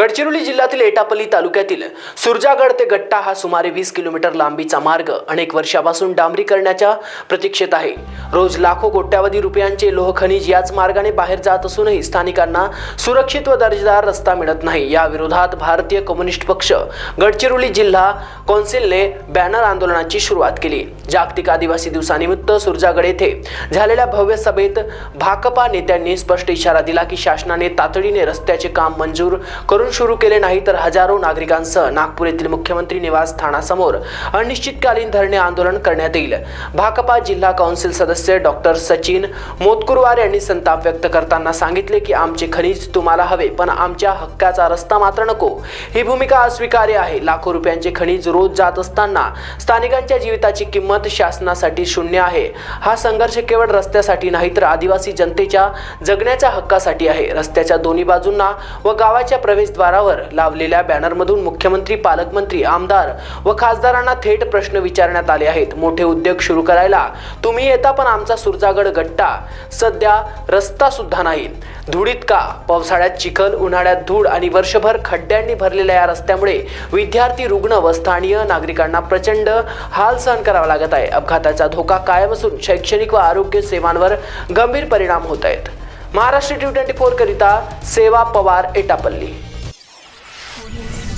गडचिरोली जिल्ह्यातील एटापल्ली तालुक्यातील सुरजागड ते गट्टा हा सुमारे वीस किलोमीटर लांबीचा मार्ग अनेक वर्षापासून डांबरीकरणाच्या प्रतीक्षेत आहे. रोज लाखो कोट्यावधी रुपयांचे लोहखनिज याच मार्गाने बाहेर जात असूनही स्थानिकांना सुरक्षित व दर्जेदार रस्ता मिळत नाही. या विरोधात भारतीय कम्युनिस्ट पक्ष गडचिरोली जिल्हा कौन्सिलने बॅनर आंदोलनाची सुरुवात केली. जागतिक आदिवासी दिवसानिमित्त सुरजागड येथे झालेल्या भव्य सभेत भाकपा नेत्यांनी स्पष्ट इशारा दिला की शासनाने तातडीने रस्त्याचे काम मंजूर करून सुरू केले नाही तर हजारो नागरिकांसह नागपूर येथील मुख्यमंत्री निवास ठाणासमोर अनिश्चितकालीन धरणे आंदोलन करण्यात येईल. भाकपा जिल्हा कौन्सिल सदस्य डॉक्टर सचिन मोतकुरवार यांनी संताप व्यक्त करताना सांगितले की आमचे खनिज तुम्हाला हवे पण आमच्या हक्काचा रस्ता मात्र नको. ही भूमिका अस्वीकार्य आहे. लाखो रुपयांचे खनिज रोज जात असताना स्थानिकांच्या जीविताची किंमत शासनासाठी शून्य आहे. हा संघर्ष केवळ रस्त्यासाठी नाही तर आदिवासी जनतेच्या जगण्याच्या हक्कासाठी आहे. रस्त्याच्या दोन्ही बाजूंना व गावाच्या प्रवेश प्रवेशद्वारावर लावलेल्या बॅनरमधून मुख्यमंत्री पालकमंत्री आमदार व खासदारांना थेट प्रश्न विचारण्यात आले आहेत. मोठे उद्योग सुरू करायला तुम्ही येता पण आमचा सुरजागड गट्टा सध्या रस्ता सुद्धा नाही. धुळीत का? पावसाळ्यात चिखल उन्हाळ्यात धूळ आणि वर्षभर खड्ड्यांनी भरलेल्या या रस्त्यामुळे विद्यार्थी रुग्ण व स्थानीय नागरिकांना प्रचंड हाल सहन करावा लागत आहे. अपघाताचा धोका कायम असून शैक्षणिक व आरोग्य सेवांवर गंभीर परिणाम होत आहेत. महाराष्ट्र टी ट्वेंटी फोर करिता सेवा पवार एटापल्ली. Yes.